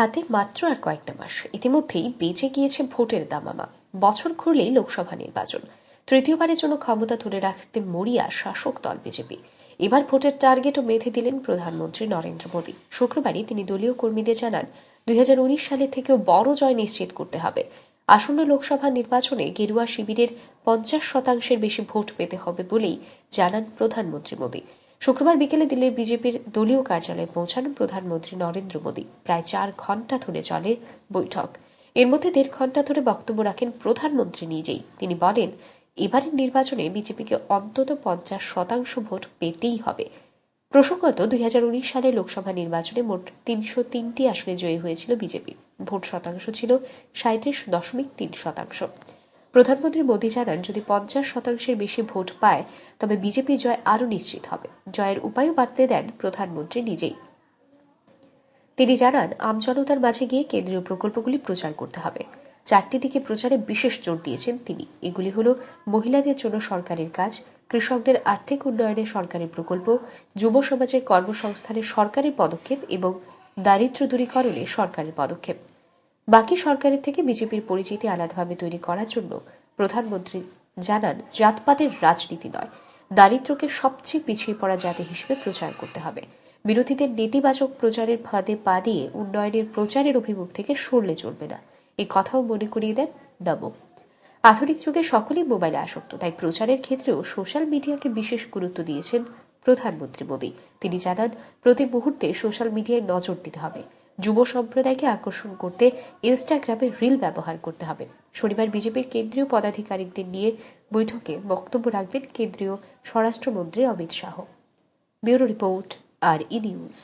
হাতে মাত্র আর কয়েকটা মাস। ইতিমধ্যেই বেঁচে গিয়েছে ভোটের দামামা। বছর ঘুরলেই লোকসভা নির্বাচন। তৃতীয়বারের জন্য ক্ষমতা ধরে রাখতে মরিয়া শাসক দল বিজেপি। এবার ভোটের টার্গেটও বেঁধে দিলেন প্রধানমন্ত্রী নরেন্দ্র মোদী। শুক্রবারই তিনি দলীয় কর্মীদের জানান, দুই সালে থেকেও বড় জয় নিশ্চিত করতে হবে। আসন্ন লোকসভা নির্বাচনে গেরুয়া শিবিরের পঞ্চাশ শতাংশের বেশি ভোট পেতে হবে বলেই জানান প্রধানমন্ত্রী মোদী। শুক্রবার বিকেলে দিল্লির বিজেপির দলীয় কার্যালয়ে পৌঁছান প্রধানমন্ত্রী নরেন্দ্র মোদী। প্রায় চার ঘণ্টা ধরে চলে বৈঠক। এর মধ্যে দেড় ঘণ্টা ধরে বক্তব্য রাখেন প্রধানমন্ত্রী নিজেই। তিনি বলেন, এবারের নির্বাচনে বিজেপিকে অন্তত পঞ্চাশ শতাংশ ভোট পেতেই হবে। প্রসঙ্গত, দুই হাজার সালে লোকসভা নির্বাচনে মোট তিনশো তিনটি আসনে জয়ী হয়েছিল বিজেপি। ভোট শতাংশ ছিল সাঁত্রিশ দশমিক তিন শতাংশ। প্রধানমন্ত্রী মোদী জানান, যদি পঞ্চাশ শতাংশের বেশি ভোট পায়, তবে বিজেপি জয় আরও নিশ্চিত হবে। জয়ের উপায়ও বাড়তে দেন প্রধানমন্ত্রী নিজেই। তিনি জানান আমজনতার মাঝে গিয়ে কেন্দ্রীয় প্রকল্পগুলি প্রচার করতে হবে। চারটি দিকে প্রচারে বিশেষ জোর দিয়েছেন তিনি। এগুলি হল মহিলাদের জন্য সরকারের কাজ, কৃষকদের আর্থিক উন্নয়নে সরকারের প্রকল্প, যুব সমাজের কর্মসংস্থানের সরকারের পদক্ষেপ এবং দারিদ্র্য দূরীকরণে সরকারের পদক্ষেপ। বাকি সরকারের থেকে বিজেপির পরিচিতি আলাদাভাবে তৈরি করার জন্য প্রধানমন্ত্রী জানান, জাতপাতের রাজনীতি নয়, দারিদ্র্যকে সবচেয়ে পিছিয়ে পড়া জাতি হিসেবে প্রচার করতে হবে। বিরোধীদের নেতিবাচক প্রচারের ফাঁদে পা দিয়ে উন্নয়নের প্রচারের অভিমুখ থেকে সরলে চলবে না। এই কথাও মনে করিয়ে দেন নব আধুনিক যুগে সকলেই মোবাইলে আসক্ত, তাই প্রচারের ক্ষেত্রেও সোশ্যাল মিডিয়াকে বিশেষ গুরুত্ব দিয়েছেন প্রধানমন্ত্রী মোদী। তিনি জানান, প্রতি মুহূর্তে সোশ্যাল মিডিয়ায় নজর দিতে হবে। যুব সম্প্রদায়কে আকর্ষণ করতে ইনস্টাগ্রামে রিল ব্যবহার করতে হবে। শনিবার বিজেপির কেন্দ্রীয় পদাধিকারীদের নিয়ে বৈঠকে বক্তব্য রাখবেন কেন্দ্রীয় স্বরাষ্ট্রমন্ত্রী অমিত শাহ। ব্যুরো রিপোর্ট, আর ই নিউজ।